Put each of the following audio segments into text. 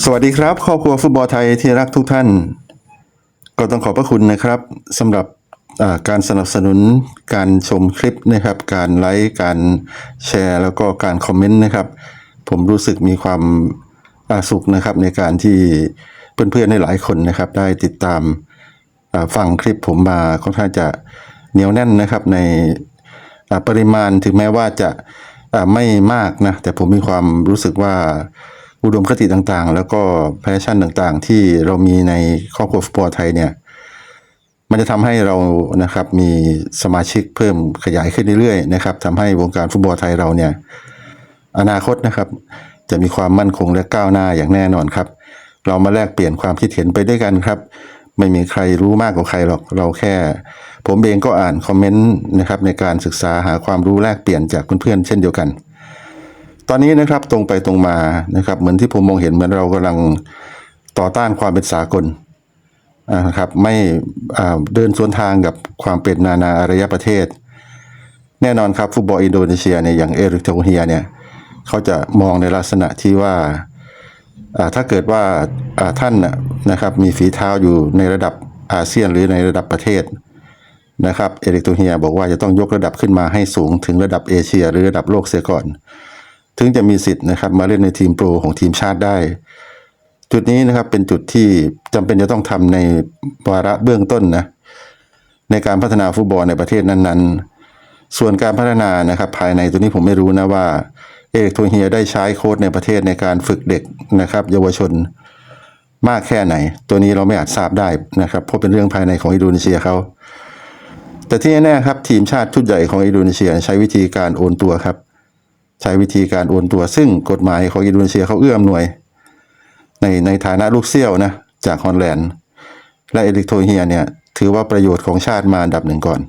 สวัสดีครับครอบครัวฟุตบอลไทยที่รักทุกท่าน ก็ต้องขอบพระคุณนะครับสำหรับการสนับสนุนการชมคลิปนะครับ การไลค์การแชร์แล้วก็การคอมเมนต์นะครับ ผมรู้สึกมีความอ่าสุขนะครับในการที่เพื่อนๆในหลายคนนะครับ ได้ติดตามาฟังคลิปผมมาค่อนข้างจะเหนียวแน่นนะครับในปริมาณถึงแม้ว่าจะาไม่มากนะแต่ผมมีความรู้สึกว่า อุดมคติต่างๆ แล้วก็แพชชั่นต่างๆ ที่เรามีในครอบครัวฟุตบอลไทยเนี่ย มันจะทำให้เรานะครับมีสมาชิกเพิ่มขยายขึ้นเรื่อยๆนะครับทำให้วงการฟุตบอลไทยเราเนี่ย อนาคตนะครับ จะมีความมั่นคงและก้าวหน้าอย่างแน่นอนครับ เรามาแลกเปลี่ยนความคิดเห็นไปด้วยกันครับ ไม่มีใครรู้มากกว่าใครหรอกเราแค่ ผมเองก็อ่านคอมเมนต์นะครับในการศึกษาหาความรู้แลกเปลี่ยนจากเพื่อนๆเช่นเดียวกัน ตอนนี้นะครับตรงไปตรงมานะครับ เหมือนที่ผมมองเห็นเหมือนเรากำลังต่อต้านความเป็นสากลนะครับไม่เดินสวนทางกับความเป็นนานาอารยประเทศ แน่นอนครับฟุตบอลอินโดนีเซียเนี่ยอย่างเอริกโทเฮียเนี่ยเขาจะมองในลักษณะที่ว่าถ้าเกิดว่าท่านนะนะครับมีฝีเท้าอยู่ในระดับอาเซียนหรือในระดับประเทศนะครับเอริกโทเฮียบอกว่าจะต้องยกระดับขึ้นมาให้สูงถึงระดับเอเชีย หรือระดับโลกเสียก่อน ถึงจะมีสิทธิ์นะครับ มาเล่นในทีมโปรของทีมชาติได้ จุดนี้นะครับเป็นจุดที่จำเป็นจะต้องทำในวาระเบื้องต้นนะในการพัฒนาฟุตบอลในประเทศนั้นๆ ส่วนการพัฒนานะครับ ภายในตัวนี้ผมไม่รู้นะว่า เอกโทเฮียได้ใช้โค้ดในประเทศในการฝึกเด็กนะครับ เยาวชนมากแค่ไหน ตัวนี้เราไม่อาจทราบได้นะครับเพราะเป็นเรื่องภายในของอินโดนีเซียเขาแต่ที่แน่ๆครับ ทีมชาติชุดใหญ่ของอินโดนีเซียใช้วิธีการโอนตัวครับ ใช้วิธีการโอนตัว ซึ่งกฎหมายของอินโดนีเซียเขาเอื้ออำนวย ในในฐานะลูกเซี่ยวนะจากฮอลแลนด์ และเอริกโทเฮียเนี่ยถือว่าประโยชน์ของชาติมาอันดับหนึ่งก่อน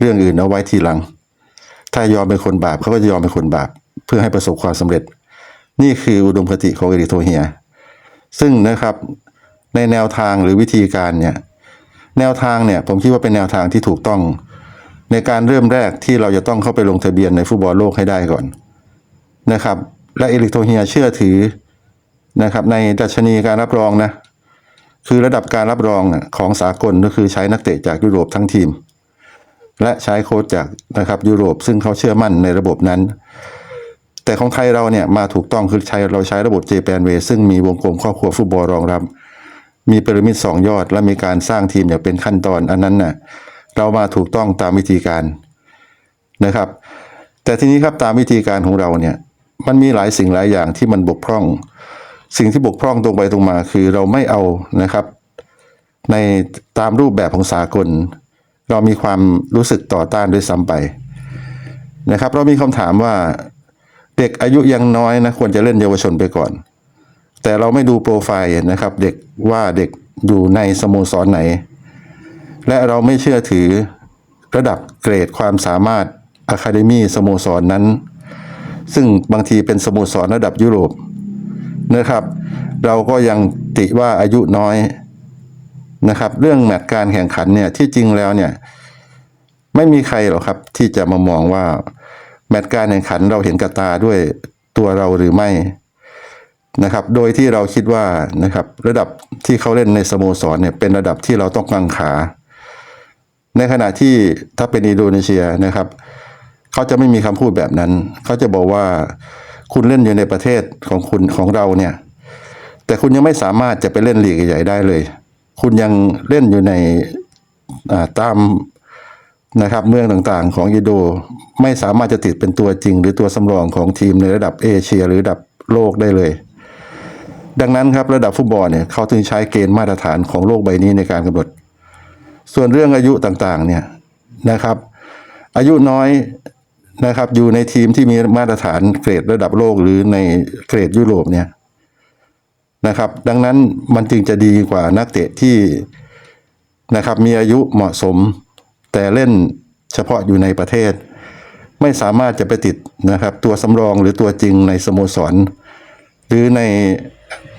เรื่องอื่นเอาไว้ทีหลัง ถ้ายอมเป็นคนบาปเขาก็จะยอมเป็นคนบาป เพื่อให้ประสบความสำเร็จ นี่คืออุดมคติของเอริกโทเฮีย ซึ่งนะครับในแนวทางหรือวิธีการเนี่ยแนวทางเนี่ยผมคิดว่าเป็นแนวทางที่ถูกต้อง ในการเริ่มแรกที่เราจะต้องเข้าไปลงทะเบียนในฟุตบอลโลกให้ได้ก่อน นะครับ และเอริกโทเฮียเชื่อถือนะครับ ในดัชนีการรับรองนะคือระดับการรับรองของสากลก็คือใช้นักเตะจากยุโรปทั้งทีม และใช้โค้ชจากนะครับยุโรปซึ่งเขาเชื่อมั่นในระบบนั้น แต่ของไทยเราเนี่ยมาถูกต้องคือใช้เราใช้ระบบ JPN Way ซึ่งมีวงกลมครอบครัวฟุตบอลรองรับ มีพีระมิดสองยอด และมีการสร้างทีมอย่างเป็นขั้นตอนอันนั้นน่ะเรามาถูกต้องตามวิธีการนะครับ แต่ทีนี้ครับตามวิธีการของเราเนี่ย มันมีหลายสิ่งหลายอย่างที่มันบกพร่อง สิ่งที่บกพร่องตรงไปตรงมาคือเราไม่เอานะครับ ในตามรูปแบบของสากล เรามีความรู้สึกต่อต้านด้วยซ้ำไปนะครับ เรามีคำถามว่าเด็กอายุยังน้อยนะควรจะเล่นเยาวชนไปก่อน แต่เราไม่ดูโปรไฟล์นะครับ เด็กว่าเด็กอยู่ในสโมสรไหน และเราไม่เชื่อถือระดับเกรดความสามารถอะคาเดมีสโมสรนนั้น ซึ่งบางทีเป็นสโมสรระดับยุโรปนะครับ เราก็ยังติว่าอายุน้อยนะครับ เรื่องแมตช์การแข่งขันเนี่ยที่จริงแล้วเนี่ยไม่มีใครหรอกครับที่จะมามองว่า แมตช์การแข่งขันเราเห็นกับตาด้วยตัวเราหรือไม่นะครับ โดยที่เราคิดว่านะครับระดับที่เขาเล่นในสโมสรเนี่ยเป็นระดับที่เราต้องกังขา ในขณะที่ถ้าเป็นอินโดนีเซียนะครับ เขาจะไม่มีคำพูดแบบนั้น เขาจะบอกว่าคุณเล่นอยู่ในประเทศของคุณของเราเนี่ย แต่คุณยังไม่สามารถจะไปเล่นลีกใหญ่ได้เลย คุณยังเล่นอยู่ในตามนะครับเมืองต่างๆ ของอินโดไม่สามารถจะติดเป็นตัวจริง หรือตัวสำรองของทีมในระดับเอเชีย หรือระดับโลกได้เลย ดังนั้นครับระดับฟุตบอลเนี่ยเขาถึงใช้เกณฑ์มาตรฐานของโลกใบนี้ในการกำหนด ส่วนเรื่องอายุต่างๆเนี่ยนะครับ อายุน้อย นะครับ อยู่ในทีมที่มีมาตรฐานเกรดระดับโลกหรือในเกรดยุโรปเนี่ยนะครับ ดังนั้นมันจึงจะดีกว่านักเตะที่นะครับมีอายุเหมาะสม แต่เล่นเฉพาะอยู่ในประเทศ ไม่สามารถจะไปติดนะครับ ตัวสำรองหรือตัวจริงในสโมสร หรือใน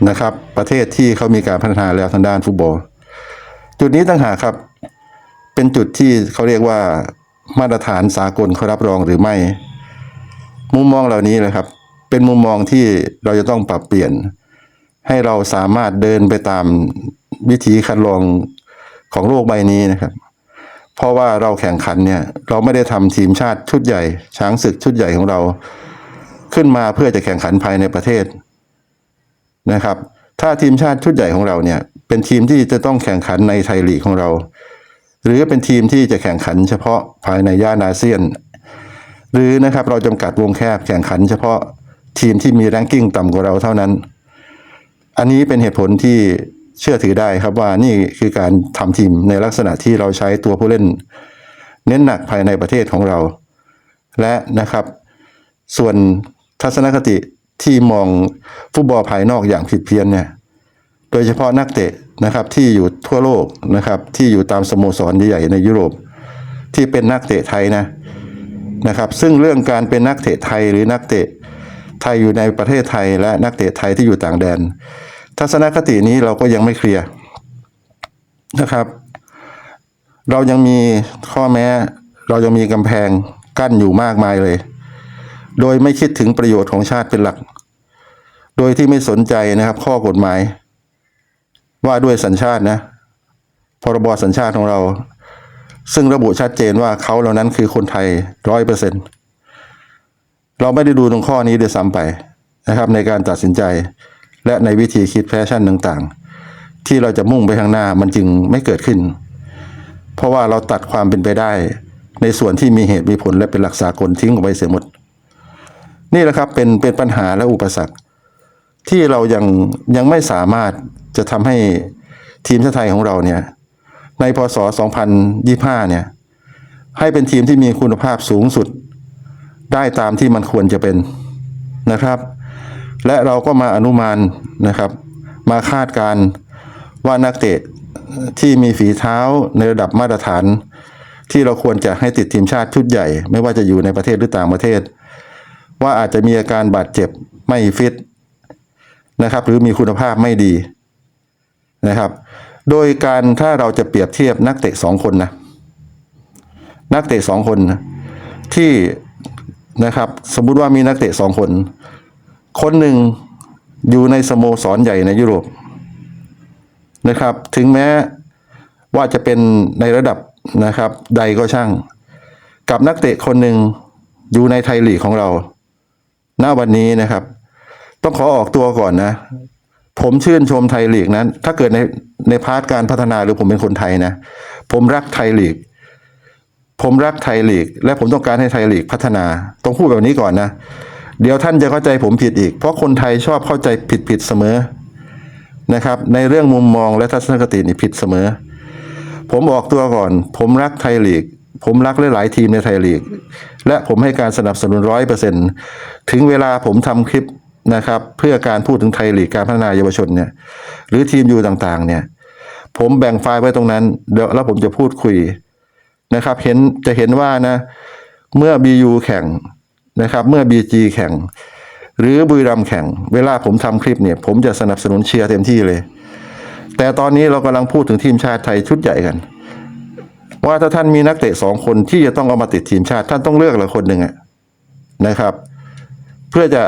นะครับประเทศที่เขามีการพัฒนาแล้วทางด้านฟุตบอล จุดนี้ต่างหากครับ เป็นจุดที่เขาเรียกว่า มาตรฐานสากลเขารับรองหรือไม่ มุมมองเหล่านี้เลยครับ เป็นมุมมองที่เราจะต้องปรับเปลี่ยน ให้เราสามารถเดินไปตามวิธีคัดลองของโลกใบนี้นะครับ เพราะว่าเราแข่งขันเนี่ย เราไม่ได้ทำทีมชาติชุดใหญ่ ช้างศึกชุดใหญ่ของเรา ขึ้นมาเพื่อจะแข่งขันภายในประเทศนะครับ ถ้าทีมชาติชุดใหญ่ของเราเนี่ย เป็นทีมที่จะต้องแข่งขันในไทยลีกของเรา หรือเป็นทีมที่จะแข่งขันเฉพาะภายในย่านอาเซียน หรือนะครับเราจำกัดวงแคบแข่งขันเฉพาะทีมที่มีแรงกิ้งต่ำกว่าเราเท่านั้น อันนี้เป็นเหตุผลที่เชื่อถือได้ครับว่านี่คือการทำทีมในลักษณะที่เราใช้ตัวผู้เล่น เน้นหนักภายในประเทศของเรา และนะครับ ส่วนทัศนคติที่มองฟุตบอลภายนอกอย่างผิดเพี้ยนเนี่ย ดยเฉพาะนักเตะนะครับที่อยู่ทั่วโลกนะครับที่อยู่ตามสโมสรใหญ่ๆในยุโรป ที่เป็นนักเตะไทยนะนะครับ ซึ่งเรื่องการเป็นนักเตะไทยหรือนักเตะไทยอยู่ในประเทศไทย และนักเตะไทยที่อยู่ต่างแดน ทัศนคตินี้เราก็ยังไม่เคลียร์นะครับ เรายังมีข้อแม้ เรายังมีกำแพงกั้นอยู่มากมายเลย โดยไม่คิดถึงประโยชน์ของชาติเป็นหลัก โดยที่ไม่สนใจนะครับข้อกฎหมาย ว่าด้วยสัญชาตินะพรบสัญชาติของเรา ซึ่งระบุชัดเจนว่าเขาเหล่านั้นคือคนไทยร้อยเปอร์เซ็นเราไม่ได้ดูตรงข้อนี้เด้วยซ้ำไปนะครับ ในการตัดสินใจและในวิธีคิดแฟชั่นต่างๆ ที่เราจะมุ่งไปข้างหน้ามันจึงไม่เกิดขึ้น เพราะว่าเราตัดความเป็นไปได้ ในส่วนที่มีเหตุมีผลและเป็นหลักสากลทิ้งออกไปเสียหมด นี่แหละครับเป็นเป็นปัญหาและอุปสรรค ที่เรายังยังไม่สามารถ จะทำให้ทีมชาติไทยของเราเนี่ย ในพศ 2025 เนี่ย ให้เป็นทีมที่มีคุณภาพสูงสุด ได้ตามที่มันควรจะเป็นนะครับ และเราก็มาอนุมานนะครับ มาคาดการณ์ว่านักเตะที่มีฝีเท้าในระดับมาตรฐาน ที่เราควรจะให้ติดทีมชาติชุดใหญ่ ไม่ว่าจะอยู่ในประเทศหรือต่างประเทศ ว่าอาจจะมีอาการบาดเจ็บไม่ฟิตนะครับ หรือมีคุณภาพไม่ดี นะครับ โดยการถ้าเราจะเปรียบเทียบนักเตะสองคนนะนักเตะสองคนนะที่นะครับ สมมุติว่ามีนักเตะสองคน คนหนึ่งอยู่ในสโมสรใหญ่ในยุโรปนะครับ ถึงแม้ว่าจะเป็นในระดับนะครับ ใดก็ช่าง กับนักเตะคนหนึ่งอยู่ในไทยลีกของเราณวันนี้นะครับ ต้องขอออกตัวก่อนนะ ผมชื่นชมไทยลีกนั้นถ้าเกิดในในพาร์ทการพัฒนาหรือผมเป็นคนไทยนะ ผมรักไทยลีก ผมรักไทยลีก และผมต้องการให้ไทยลีกพัฒนา ต้องพูดแบบนี้ก่อนนะ เดี๋ยวท่านจะเข้าใจผมผิดอีก เพราะคนไทยชอบเข้าใจผิดผิดเสมอนะครับ ในเรื่องมุมมองและทัศนคตินี่ผิดเสมอ ผมออกตัวก่อน ผมรักไทยลีก ผมรักหลายๆทีมในไทยลีก และผมให้การสนับสนุนร้อยเปอร์เซ็นถึงเวลาผมทำคลิป นะครับ เพื่อการพูดถึงไทยลีกการพัฒนาเยาวชนเนี่ย หรือทีมยูต่างๆ เนี่ย ผมแบ่งไฟล์ไว้ตรงนั้นเดี๋ยวแล้วผมจะพูดคุยนะครับ เห็นจะเห็นว่านะ เมื่อ BU แข่งนะครับ เมื่อ BG แข่ง หรือบุรีรัมแข่ง เวลาผมทำคลิปเนี่ย ผมจะสนับสนุนเชียร์เต็มที่เลย แต่ตอนนี้เรากำลังพูดถึงทีมชาติไทยชุดใหญ่กันว่าถ้าท่านมีนักเตะสองคนที่จะต้องเอามาติดทีมชาติ ท่านต้องเลือกละคนหนึ่งอะนะครับ เพื่อจะ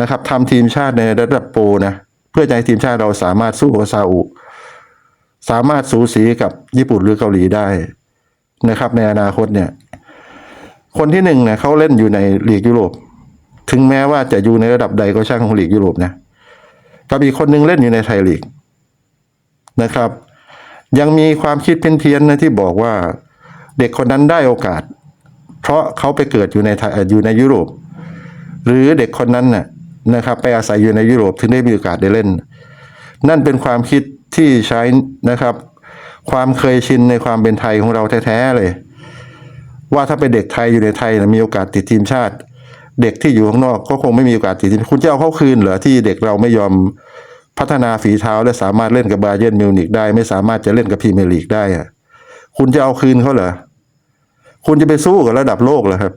นะครับทำทีมชาติในระดับโปรนะเพื่อจะให้ทีมชาติเราสามารถสู้กับซาอุสามารถสูสีกับญี่ปุ่นหรือเกาหลีได้นะครับ ในอนาคตเนี่ย คนที่หนึ่งเนี่ยเขาเล่นอยู่ในลีกยุโรป ถึงแม้ว่าจะอยู่ในระดับใดก็ช่างของลีกยุโรปนะกับอีกคนหนึ่งเล่นอยู่ในไทยลีกนะครับ ยังมีความคิดเพี้ยนๆนะที่บอกว่าเด็กคนนั้นได้โอกาส เพราะเขาไปเกิดอยู่ในไทยอยู่ในยุโรป หรือเด็กคนนั้นน่ะ นะครับไปอาศัยอยู่ในยุโรปถึงได้มีโอกาสได้เล่น นั่นเป็นความคิดที่ใช้นะครับ ความเคยชินในความเป็นไทยของเราแท้ๆเลย ว่าถ้าเป็นเด็กไทยอยู่ในไทยนะมีโอกาสติดทีมชาติ เด็กที่อยู่ข้างนอกก็คงไม่มีโอกาสติดทีมคุณจะเอาเข้าคืนเหรอที่เด็กเราไม่ยอมพัฒนาฝีเท้า และสามารถเล่นกับบาเยิร์นมิวนิกได้ ไม่สามารถจะเล่นกับพรีเมียร์ลีกได้คุณจะเอาคืนเขาเหรอคุณจะไปสู้กับระดับโลกเหรอครับ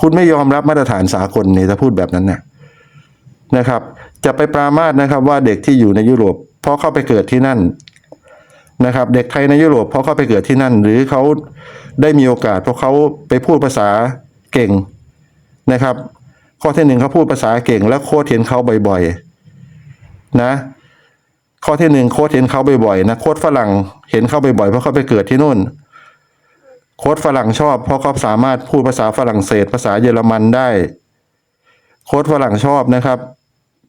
คุณไม่ยอมรับมาตรฐานสากลนี่ถ้าพูดแบบนั้นเนะ นะครับ จะไปปรามาสนะครับว่าเด็กที่อยู่ในยุโรปเพราะเข้าไปเกิดที่นั่นนะครับ เด็กไทยในยุโรปเพราะเข้าไปเกิดที่นั่น หรือเขาได้มีโอกาสเพราะเขาไปพูดภาษาเก่งนะครับ ข้อที่หนึ่งเขาพูดภาษาเก่ง แล้วโค้ชเห็นเขาบ่อยๆนะ ข้อที่หนึ่งโค้ชเห็นเขาบ่อยๆนะโค้ชฝรั่งเห็นเขาบ่อยๆเพราะเขาไปเกิดที่นู่น โค้ชฝรั่งชอบ เพราะเขาสามารถพูดภาษาฝรั่งเศส ภาษาเยอรมันได้ โค้ชฝรั่งชอบนะครับ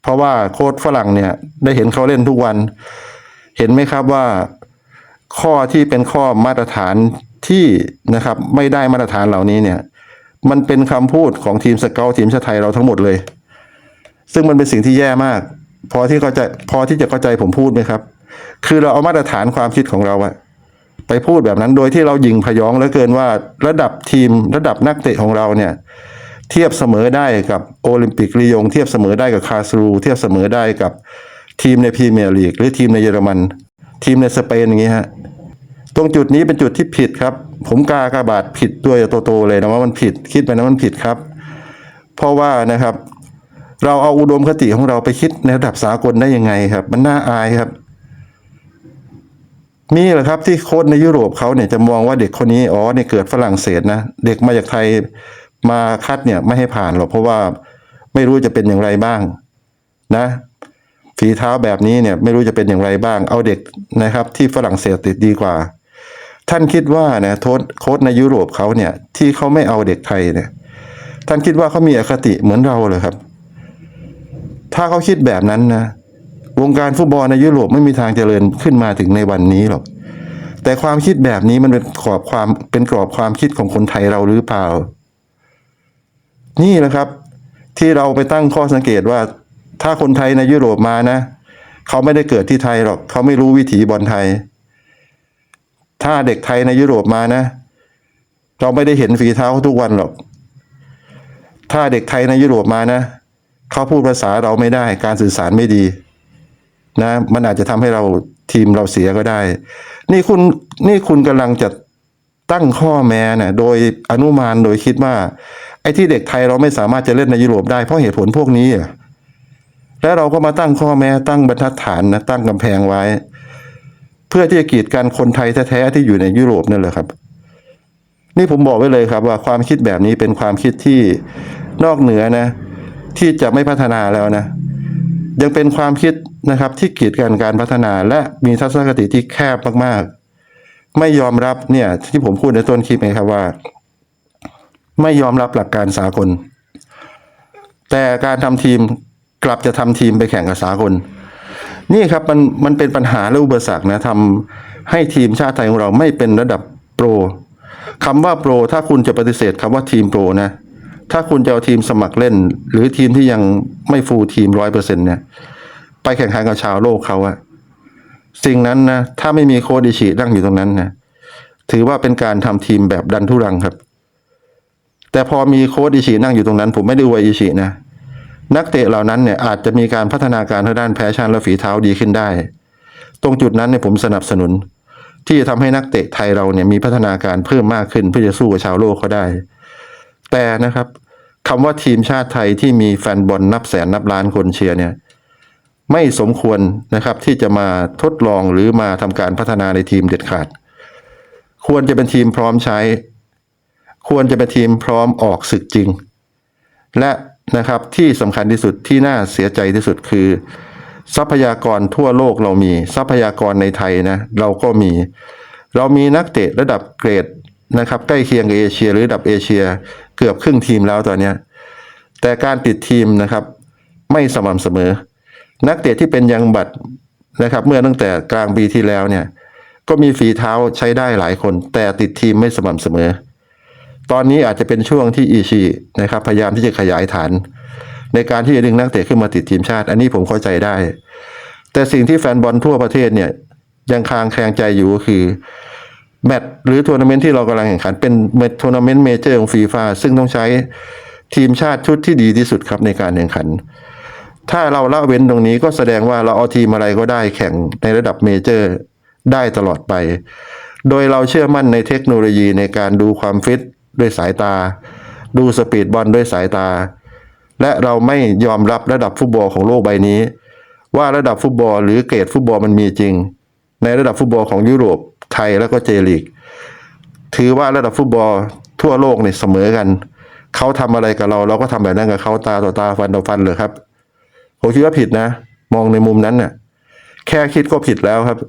เพราะว่าโค้ชฝรั่งเนี่ยได้เห็นเขาเล่นทุกวัน เห็นไหมครับว่าข้อที่เป็นข้อมาตรฐานที่นะครับไม่ได้มาตรฐานเหล่านี้เนี่ยมันเป็นคำพูดของทีมสเกลทีมชาติไทยเราทั้งหมดเลย ซึ่งมันเป็นสิ่งที่แย่มาก พอที่เขาจะพอที่จะเข้าใจผมพูดไหมครับ คือเราเอามาตรฐานความคิดของเราอะไปพูดแบบนั้นโดยที่เรายิงพยองเหลือเกินว่าระดับทีมระดับนักเตะของเราเนี่ย เทียบเสมอได้กับโอลิมปิกลียง เทียบเสมอได้กับคาสรู เทียบเสมอได้กับทีมในพรีเมียร์ลีกหรือทีมในเยอรมัน ทีมในสเปนอย่างนี้ฮะตรงจุดนี้เป็นจุดที่ผิดครับ ผมกากาบาดผิดตัวโตๆเลยนะว่ามันผิดคิดไปนะมันผิดครับ เพราะว่านะครับ เราเอาอุดมคติของเราไปคิดในระดับสากลได้ยังไงครับ มันน่าอายครับมีเหรอครับที่โค้ชในยุโรปเขาเนี่ยจะมองว่าเด็กคนนี้อ๋อเนี่ยเกิดฝรั่งเศสนะ เด็กมาจากไทย มาคัดเนี่ยไม่ให้ผ่านหรอกเพราะว่าไม่รู้จะเป็นอย่างไรบ้างนะฝีเท้าแบบนี้เนี่ยไม่รู้จะเป็นอย่างไรบ้าง เอาเด็กนะครับ ที่ฝรั่งเศสติดดีกว่า ท่านคิดว่านะโทษโค้ชในยุโรปเขาเนี่ย ที่เขาไม่เอาเด็กไทยเนี่ย ท่านคิดว่าเขามีอคติเหมือนเราเลยครับ ถ้าเขาคิดแบบนั้นนะวงการฟุตบอลในยุโรปไม่มีทางเจริญขึ้นมาถึงในวันนี้หรอกแต่ความคิดแบบนี้มันเป็นกรอบความเป็นกรอบความคิดของคนไทยเราหรือเปล่า นี่แหละครับ ที่เราไปตั้งข้อสังเกตว่า ถ้าคนไทยในยุโรปมานะเขาไม่ได้เกิดที่ไทยหรอกเขาไม่รู้วิถีบอลไทย ถ้าเด็กไทยในยุโรปมานะ เราไม่ได้เห็นฝีเท้าเขาทุกวันหรอก ถ้าเด็กไทยในยุโรปมานะเขาพูดภาษาเราไม่ได้การสื่อสารไม่ดี นะ มันอาจจะทำให้เราทีมเราเสียก็ได้ นี่คุณนี่คุณกำลังจะตั้งข้อแม้นะโดยอนุมานโดยคิดว่า ไอ้ที่เด็กไทยเราไม่สามารถจะเล่นในยุโรปได้เพราะเหตุผลพวกนี้อะแล้วเราก็มาตั้งข้อแม้ตั้งบรรทัดฐานนะตั้งกำแพงไว้ เพื่อที่จะกีดกันคนไทยแท้ๆที่อยู่ในยุโรปนั่นแหละครับ นี่ผมบอกไว้เลยครับว่าความคิดแบบนี้เป็นความคิดที่นอกเหนือนะ ที่จะไม่พัฒนาแล้วนะ ยังเป็นความคิดนะครับที่กีดกันการพัฒนาและมีทัศนคติที่แคบมากๆ ไม่ยอมรับเนี่ยที่ผมพูดในต้นคลิปไงครับว่า ไม่ยอมรับหลักการสากล แต่การทำทีมกลับจะทำทีมไปแข่งกับสากล นี่ครับมันมันเป็นปัญหาและอุปสรรคนะทำให้ทีมชาติไทยของเราไม่เป็นระดับโปรคำว่าโปร ถ้าคุณจะปฏิเสธคำว่าทีมโปรนะถ้าคุณจะเอาทีมสมัครเล่น หรือทีมที่ยังไม่ฟูลทีมร้อยเปอร์เซ็นต์เนี่ย ไปแข่งขันกับชาวโลกเขาอะสิ่งนั้นนะถ้าไม่มีโค้ดอิชินั่งอยู่ตรงนั้นนะถือว่าเป็นการทำทีมแบบดันทุรังครับ แต่พอมีโค้ดอิชินั่งอยู่ตรงนั้น ผมไม่ได้อวยอิชินะนักเตะเหล่านั้นเนี่ยอาจจะมีการพัฒนาการทางด้านแพชชั่นและฝีเท้าดีขึ้นได้ ตรงจุดนั้นเนี่ยผมสนับสนุน ที่จะทำให้นักเตะไทยเราเนี่ยมีพัฒนาการเพิ่มมากขึ้นเพื่อจะสู้กับชาวโลกเขาได้ แต่นะครับคำว่าทีมชาติไทยที่มีแฟนบอลนับแสนนับล้านคนเชียร์เนี่ยไม่สมควรนะครับที่จะมาทดลองหรือมาทำการพัฒนาในทีมเด็ดขาด ควรจะเป็นทีมพร้อมใช้ ควรจะเป็นทีมพร้อมออกศึกจริง และนะครับที่สำคัญที่สุดที่น่าเสียใจที่สุดคือ ทรัพยากรทั่วโลกเรามีทรัพยากรในไทยนะเราก็มี เรามีนักเตะระดับเกรดนะครับ ใกล้เคียงกับเอเชีย หรือระดับเอเชีย เกือบครึ่งทีมแล้วตอนนี้แต่การติดทีมนะครับ ไม่สม่ำเสมอ นักเตะที่เป็นยังบัตรนะครับ เมื่อตั้งแต่กลางปีที่แล้วเนี่ย ก็มีฝีเท้าใช้ได้หลายคน แต่ติดทีมไม่สม่ำเสมอ ตอนนี้อาจจะเป็นช่วงที่อีชีนะครับพยายามที่จะขยายฐาน ในการที่จะดึงนักเตะขึ้นมาติดทีมชาติ อันนี้ผมเข้าใจได้ แต่สิ่งที่แฟนบอลทั่วประเทศเนี่ยยังคลางแคลงใจอยู่ก็คือแมตช์หรือทัวร์นาเมนต์ที่เรากำลังแข่งขันเป็นแมตช์ทัวร์นาเมนต์เมเจอร์ของฟีฟ่าซึ่งต้องใช้ทีมชาติชุดที่ดีที่สุดครับในการแข่งขัน ถ้าเราละเว้นตรงนี้ก็แสดงว่าเราเอาทีมอะไรก็ได้แข่งในระดับเมเจอร์ได้ตลอดไป โดยเราเชื่อมั่นในเทคโนโลยีในการดูความฟิต ด้วยสายตา ดูสปีดบอลด้วยสายตา และเราไม่ยอมรับระดับฟุตบอลของโลกใบนี้ ว่าระดับฟุตบอลหรือเกรดฟุตบอลมันมีจริง ในระดับฟุตบอลของยุโรปไทยแล้วก็เจลีกถือว่าระดับฟุตบอลทั่วโลกเนี่ยเสมอกันเขาทำอะไรกับเราเราก็ทำแบบนั้นกับเขาตาต่อตาฟันต่อฟันเลยครับผมคิดว่าผิดนะ มองในมุมนั้นน่ะ แค่คิดก็ผิดแล้วครับ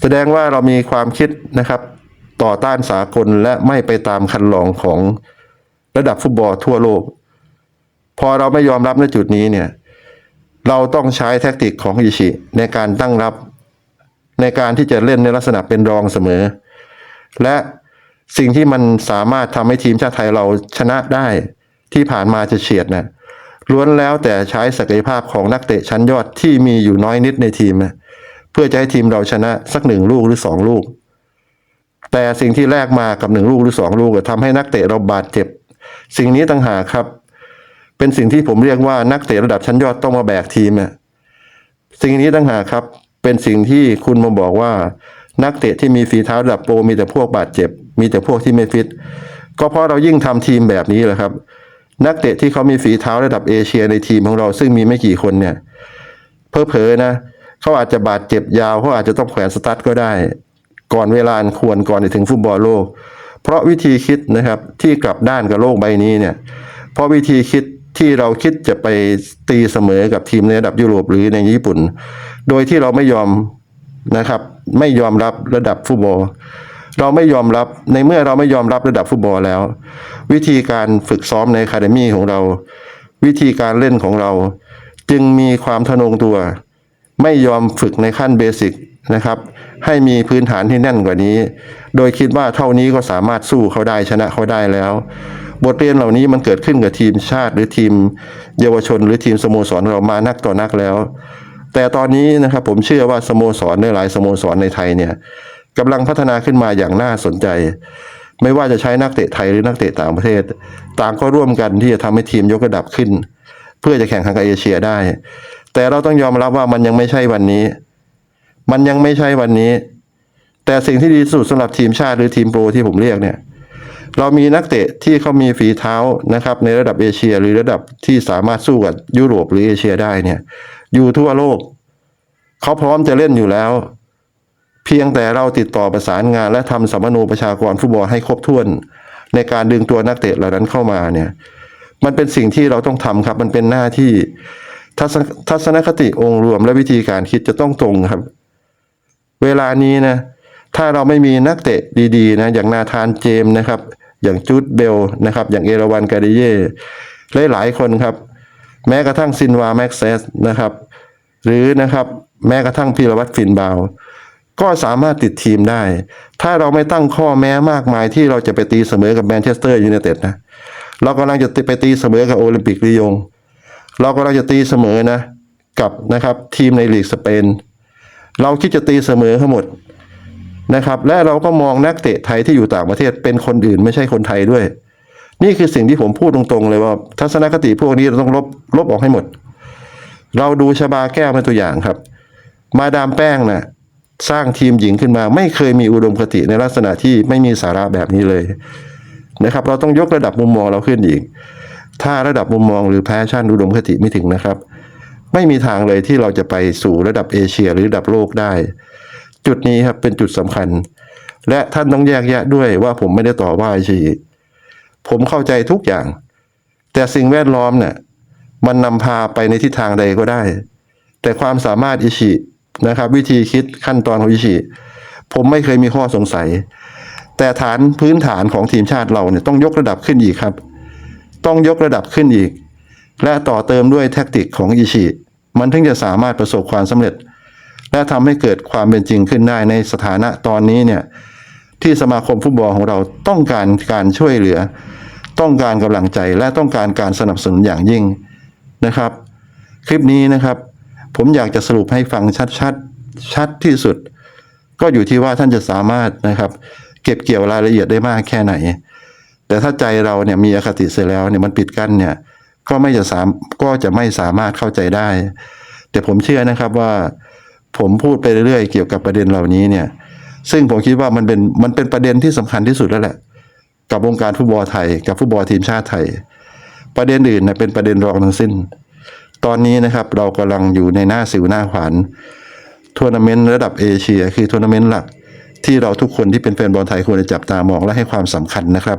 แสดงว่าเรามีความคิดนะครับ ต่อต้านสากลและไม่ไปตามคันลองของระดับฟุตบอลทั่วโลก พอเราไม่ยอมรับในจุดนี้เนี่ย เราต้องใช้แท็กติกของอิชิในการตั้งรับในการที่จะเล่นในลักษณะเป็นรองเสมอ และสิ่งที่มันสามารถทำให้ทีมชาติไทยเราชนะได้ที่ผ่านมาจะเฉียดนะล้วนแล้วแต่ใช้ศักยภาพของนักเตะชั้นยอดที่มีอยู่น้อยนิดในทีม เพื่อจะให้ทีมเราชนะสักหนึ่งลูกหรือสองลูก แต่สิ่งที่แลกมากับหนึ่งลูกหรือสองลูกอะทำให้นักเตะเราบาดเจ็บ สิ่งนี้ต่างหากครับ เป็นสิ่งที่ผมเรียกว่านักเตะระดับชั้นยอดต้องมาแบกทีมสิ่งนี้ต่างหากครับ เป็นสิ่งที่คุณมาบอกว่า นักเตะที่มีฝีเท้าระดับโปรมีแต่พวกบาดเจ็บ มีแต่พวกที่ไม่ฟิต ก็เพราะเรายิ่งทำทีมแบบนี้แหละครับ นักเตะที่เขามีฝีเท้าระดับเอเชียในทีมของเราซึ่งมีไม่กี่คนเนี่ยเพอๆนะเขาอาจจะบาดเจ็บยาวเขาอาจจะต้องแขวนสตั๊ดก็ได้ ก่อนเวลาอันควรก่อนจะถึงฟุตบอลโลก เพราะวิธีคิดนะครับที่กลับด้านกับโลกใบนี้เนี่ยเพราะวิธีคิดที่เราคิดจะไปตีเสมอกับทีมในระดับยุโรปหรือในญี่ปุ่น โดยที่เราไม่ยอมนะครับ ไม่ยอมรับระดับฟุตบอล เราไม่ยอมรับในเมื่อเราไม่ยอมรับระดับฟุตบอลแล้ว วิธีการฝึกซ้อมในคาเดมี่ของเรา วิธีการเล่นของเรา จึงมีความทะนงตัว ไม่ยอมฝึกในขั้นเบสิกนะครับ ให้มีพื้นฐานที่แน่นกว่านี้ โดยคิดว่าเท่านี้ก็สามารถสู้เขาได้ชนะเขาได้แล้ว บทเรียนเหล่านี้มันเกิดขึ้นกับทีมชาติ หรือทีม เยาวชน หรือทีมสโมสรเรามานักต่อนักแล้ว แต่ตอนนี้นะครับผมเชื่อว่าสโมสรในหลายสโมสรในไทยเนี่ยกำลังพัฒนาขึ้นมาอย่างน่าสนใจ ไม่ว่าจะใช้นักเตะไทยหรือนักเตะต่างประเทศ ต่างก็ร่วมกันที่จะทำให้ทีมยกระดับขึ้น เพื่อจะแข่งขันกับเอเชียได้ แต่เราต้องยอมรับว่ามันยังไม่ใช่วันนี้ มันยังไม่ใช่วันนี้ แต่สิ่งที่ดีที่สุดสำหรับทีมชาติหรือทีมโปรที่ผมเรียกเนี่ย เรามีนักเตะที่เขามีฝีเท้านะครับ ในระดับเอเชียหรือระดับที่สามารถสู้กับยุโรปหรือเอเชียได้เนี่ย อยู่ทั่วโลก เขาพร้อมจะเล่นอยู่แล้ว เพียงแต่เราติดต่อประสานงาน และทำสัมมโนประชากรฟุตบอลให้ครบถ้วน ในการดึงตัวนักเตะเหล่านั้นเข้ามาเนี่ยมันเป็นสิ่งที่เราต้องทำครับ มันเป็นหน้าที่ทัศนทัศนคติองค์รวมและวิธีการคิดจะต้องตรงครับ เวลานี้นะถ้าเราไม่มีนักเตะดีๆนะอย่างนาธานเจมส์นะครับ อย่างจูดเบลนะครับอย่างเอราวันการิเย่หลายๆคนครับ แม้กระทั่งซินวาแม็กเซสนะครับ หรือนะครับแม้กระทั่งพีรวัตรฟินบาวก็สามารถติดทีมได้ ถ้าเราไม่ตั้งข้อแม้มากมายที่เราจะไปตีเสมอกับแมนเชสเตอร์ยูไนเต็ดนะ เรากำลังจะไปตีเสมอกับโอลิมปิกลียง เรากำลังจะตีเสมอนะ กับนะครับทีมในลีกสเปน เราคิดจะตีเสมอทั้งหมดนะครับ และเราก็มองนักเตะไทยที่อยู่ต่างประเทศเป็นคนอื่นไม่ใช่คนไทยด้วย นี่คือสิ่งที่ผมพูดตรงๆ เลยว่า ทัศนคติพวกนี้เราต้องลบลบออกให้หมด เราดูชบาแก้วเป็นตัวอย่างครับ มาดามแป้งนะ่ะสร้างทีมหญิงขึ้นมา ไม่เคยมีอุดมคติในลักษณะที่ไม่มีสาระแบบนี้เลยนะครับ เราต้องยกระดับมุมมองเราขึ้นอีก ถ้าระดับมุมมองหรือแพชชั่นอุดมคติไม่ถึงนะครับ ไม่มีทางเลยที่เราจะไปสู่ระดับเอเชียหรือระดับโลกได้ จุดนี้ครับเป็นจุดสำคัญ และท่านต้องแยกแยะด้วยว่าผมไม่ได้ต่อว่าอิชิผมเข้าใจทุกอย่าง แต่สิ่งแวดล้อมเนี่ยมันนำพาไปในทิศทางใดก็ได้ แต่ความสามารถอิชินะครับ วิธีคิดขั้นตอนของอิชิผมไม่เคยมีข้อสงสัย แต่ฐานพื้นฐานของทีมชาติเราเนี่ยต้องยกระดับขึ้นอีกครับ ต้องยกระดับขึ้นอีก และต่อเติมด้วยแท็กติกของอิชิมันถึงจะสามารถประสบความสำเร็จ และทำให้เกิดความเป็นจริงขึ้นได้ในสถานะตอนนี้เนี่ยที่สมาคมฟุตบอลของเราต้องการการช่วยเหลือ ต้องการกำลังใจและต้องการการสนับสนุนอย่างยิ่งนะครับ คลิปนี้นะครับ ผมอยากจะสรุปให้ฟังชัดๆชัดที่สุด ก็อยู่ที่ว่าท่านจะสามารถนะครับ เก็บเกี่ยวรายละเอียดได้มากแค่ไหน แต่ถ้าใจเราเนี่ยมีอคติเสียแล้วเนี่ยมันปิดกั้นเนี่ย ก็ไม่จะสามก็จะไม่สามารถเข้าใจได้ แต่ผมเชื่อนะครับว่าผมพูดไปเรื่อยๆเกี่ยวกับประเด็นเหล่านี้เนี่ย ซึ่งผมคิดว่ามันเป็นมันเป็นประเด็นที่สำคัญที่สุดแล้วแหละ กับวงการฟุตบอลไทย กับฟุตบอลทีมชาติไทย ประเด็นอื่นนะเป็นประเด็นรองทั้งสิ้น ตอนนี้นะครับเรากำลังอยู่ในหน้าสิวหน้าขวานทัวร์นาเมนต์ระดับเอเชีย คือทัวร์นาเมนต์หลักที่เราทุกคนที่เป็นแฟนบอลไทยควรจะจับตามองและให้ความสำคัญนะครับ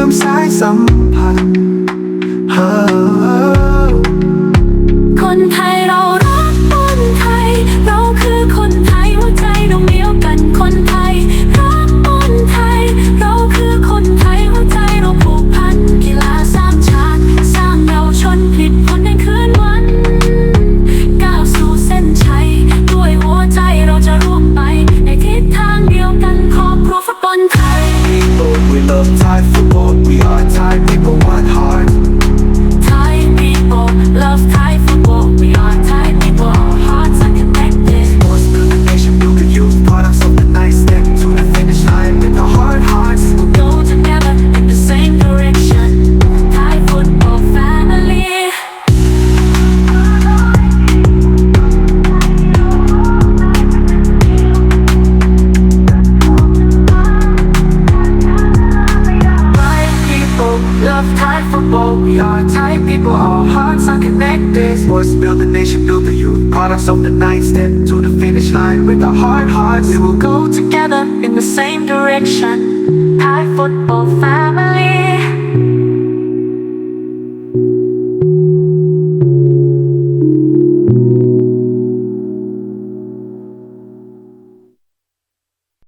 ชื่อมสายสัมพันธ์ with hard hearts. We will go together in the same direction. High football family